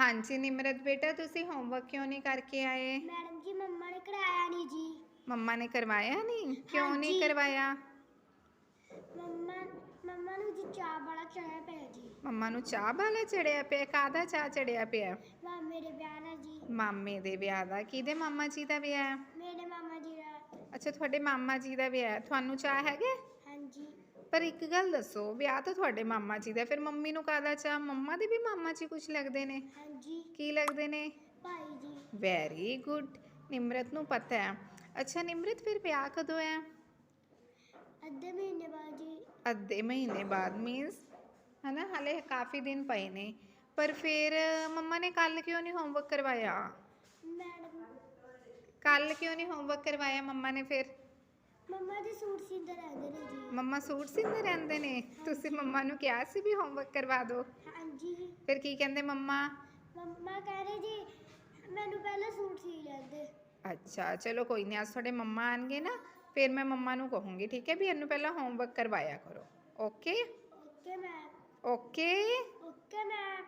ਹਾਂਜੀ ਨਿਮਰਤ ਬੇਟਾ ਤੁਸੀਂ ਹੋਮਵਰਕ ਕਿਉਂ ਨਹੀਂ ਕਰਕੇ ਆਏ? ਮੈਡਮ ਜੀ ਮੰਮਾ ਨੇ ਕਰਾਇਆ ਨਹੀਂ ਜੀ। ਮੰਮਾ ਨੇ ਕਰਵਾਇਆ ਨਹੀਂ? ਕਿਉਂ ਨਹੀਂ ਹਾਂਜੀ। ਕਰਵਾਇਆ? ਮੰਮਾ ਮੰਮਾ ਨੂੰ ਜੀ ਚਾਹ ਵਾਲਾ ਚਾਹ ਪਿਆ ਜੀ। ਮੰਮਾ ਨੂੰ ਚਾਹ ਵਾਲਾ ਚੜਿਆ ਪਿਆ? ਕਾਹਦਾ ਚਾਹ ਚੜਿਆ ਪਿਆ? ਵਾ ਮੇਰੇ ਵਿਆਹ ਦਾ ਜੀ। ਮਾਮੇ ਦੇ ਵਿਆਹ ਦਾ? ਕਿਹਦੇ ਮਾਮਾ ਜੀ ਦਾ ਵਿਆਹ? ਹੈ ਮੇਰੇ ਮਾਮਾ ਜੀ ਦਾ। ਅੱਛਾ ਤੁਹਾਡੇ ਮਾਮਾ ਜੀ ਦਾ ਵਿਆਹ। ਹੈ ਤੁਹਾਨੂੰ ਚਾਹ ਹੈਗਾ? ਹਾਂਜੀ। ਪਰ ਇੱਕ ਗੱਲ ਦੱਸੋ ਵਿਆਹ ਤਾਂ ਤੁਹਾਡੇ ਮਾਮਾ ਜੀ ਦਾ ਫਿਰ ਮੰਮੀ ਨੂੰ ਕਾਹਦਾ ਚਾਹ ਮੰਮਾ ਦੇ ਵੀ ਮਾਮਾ ਜੀ ਕੁਝ ਲੱਗਦੇ ਨੇ। ਹਾਂਜੀ। ਕੀ ਲੱਗਦੇ ਨੇ? ਭਾਈ ਜੀ। ਵੈਰੀ ਗੁੱਡ ਨਿਮਰਤ ਨੂੰ ਪਤਾ ਹੈ। ਅੱਛਾ ਨਿਮਰਤ ਫਿਰ ਵਿਆਹ ਕਦੋਂ ਹੈ? ਅੱਧੇ ਮਹੀਨੇ ਬਾਅਦ ਜੀ। ਅੱਧੇ ਮਹੀਨੇ ਬਾਅਦ ਮੀਨਸ ਹਨਾ ਹਲੇ ਕਾਫੀ ਦਿਨ ਪਏ ਨੇ। ਪਰ ਫਿਰ ਮੰਮਾ ਨੇ ਕੱਲ ਕਿਉਂ ਨਹੀਂ ਹੋਮਵਰਕ ਕਰਵਾਇਆ? ਮੈਡਮ। ਕੱਲ ਕਿਉਂ ਨਹੀਂ ਹੋਮਵਰਕ ਕਰਵਾਇਆ ਮੰਮਾ ਨੇ ਫਿਰ? ਸੀਂਦੇ ਰਹਿੰਦੇ ਨੇ ਜੀ। ਮੰਮਾ ਸੂਟ ਸਿੰਦੇ ਰਹਿੰਦੇ ਨੇ? ਤੁਸੀਂ ਮੰਮਾ ਨੂੰ ਕਿਹਾ ਸੀ ਵੀ ਹੋਮਵਰਕ ਕਰਵਾ ਦਿਓ ਹਾਂਜੀ। ਫਿਰ ਕੀ ਕਹਿੰਦੇ ਮੰਮਾ? ਮੰਮਾ ਕਹਿ ਰਹੇ ਜੀ ਮੈਨੂੰ ਪਹਿਲਾਂ ਸੂਟ ਸੀ ਲੈਂਦੇ। ਅੱਛਾ ਚਲੋ ਕੋਈ ਨਹੀਂ ਅੱਜ ਤੁਹਾਡੇ ਮੰਮਾ ਆਣਗੇ ਨਾ ਫਿਰ ਮੈਂ ਮੰਮਾ ਨੂੰ ਕਹੂੰਗੀ ਠੀਕ ਹੈ ਵੀ ਇਹਨੂੰ ਪਹਿਲਾਂ ਹੋਮਵਰਕ ਕਰਵਾਇਆ ਕਰੋ। Okay okay ma'am. Okay okay ma'am.